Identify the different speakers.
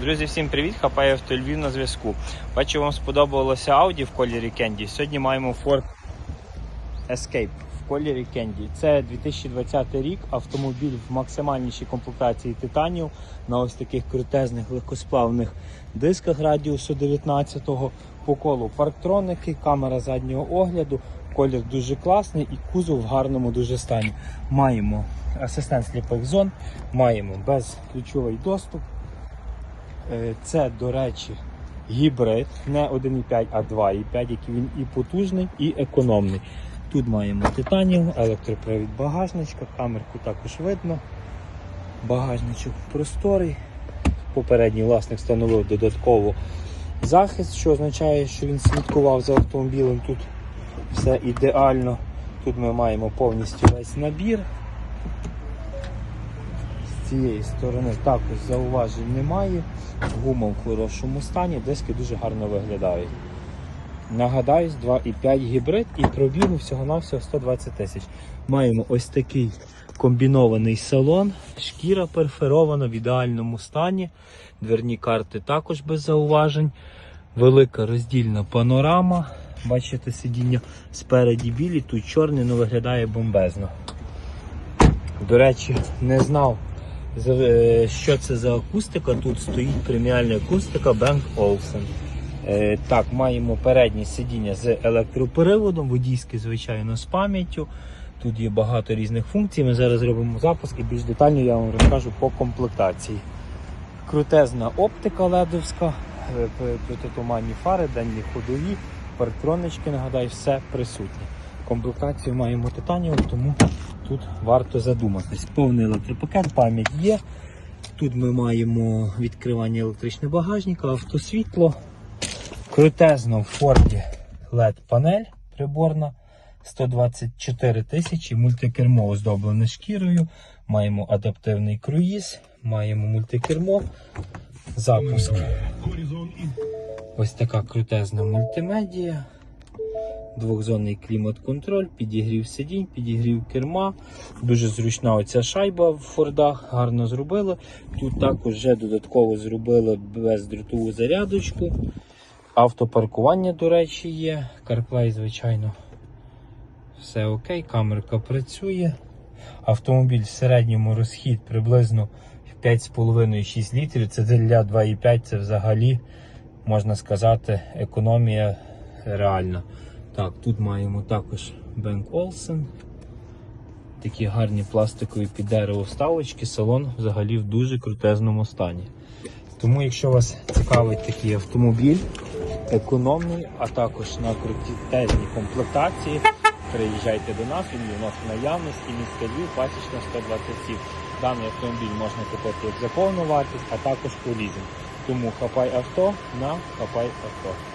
Speaker 1: Друзі, всім привіт! Хапає Львів на зв'язку. Бачу, вам сподобалося Audi в кольорі Candy. Сьогодні маємо Ford Escape в кольорі Candy. Це 2020 рік. Автомобіль в максимальнішій комплектації титанів на ось таких крутезних легкосплавних дисках радіусу 19-го. По колу парктроники, камера заднього огляду. Колір дуже класний і кузов в гарному дуже стані. Маємо асистент сліпих зон, маємо безключовий доступ. Е, Це, до речі, гібрид, не 1,5, а 2,5, який він і потужний, і економний. Тут маємо титанів, електропривід багажничка, камерку також видно. Багажничок просторий. Попередній власник встановив додатково захист, що означає, що він слідкував за автомобілем. Тут все ідеально. Тут ми маємо повністю весь набір. Цієї сторони також зауважень немає. Гума в хорошому стані, диски дуже гарно виглядають. Нагадаюсь, 2,5 гібрид і пробігу всього-навсього 120 тисяч. Маємо ось такий комбінований салон, шкіра перферована в ідеальному стані. Дверні карти також без зауважень. Велика роздільна панорама. Бачите, сидіння спереді білі, тут чорний, але виглядає бомбезно. До речі, не знав, що це за акустика. Тут стоїть преміальна акустика Bang Olufsen. Е, Так, маємо переднє сидіння з електроприводом, водійське, звичайно, з пам'яттю. Тут є багато різних функцій. Ми зараз зробимо запуск і більш детально я вам розкажу по комплектації. Крутезна оптика ледовська, е, протитуманні фари, денні ходові, парктронички, нагадаю, все присутнє. Комплектацію маємо титаніум, тому тут варто задуматись. Повний електропакет, пам'ять є. Тут ми маємо відкривання електричного багажника, автосвітло. Крутезно в Форді LED панель приборна. 124 тисячі, мультикермо оздоблене шкірою. Маємо адаптивний круїз, маємо мультикермо, запуск. Ось така крутезна мультимедія. Двохзонний клімат-контроль, підігрів сидінь, підігрів керма. Дуже зручна оця шайба в Фордах, гарно зробили. Тут також вже додатково зробили бездротову зарядочку. Автопаркування, до речі, є. CarPlay, звичайно, все окей, камерка працює. Автомобіль в середньому розхід приблизно 5,5-6 літрів. Це для 2,5 це взагалі, можна сказати, економія реальна. Так, тут маємо також Bang Olufsen. Такі гарні пластикові під дерево вставочки. Салон взагалі в дуже крутезному стані. Тому, якщо вас цікавить такий автомобіль, економний, а також на крутезній комплектації, приїжджайте до нас, він у нас в наявності, місто Львів, пасічна 127. Даний автомобіль можна купити як за повну вартість, а також по лізинг. Тому хапай авто на хапай авто.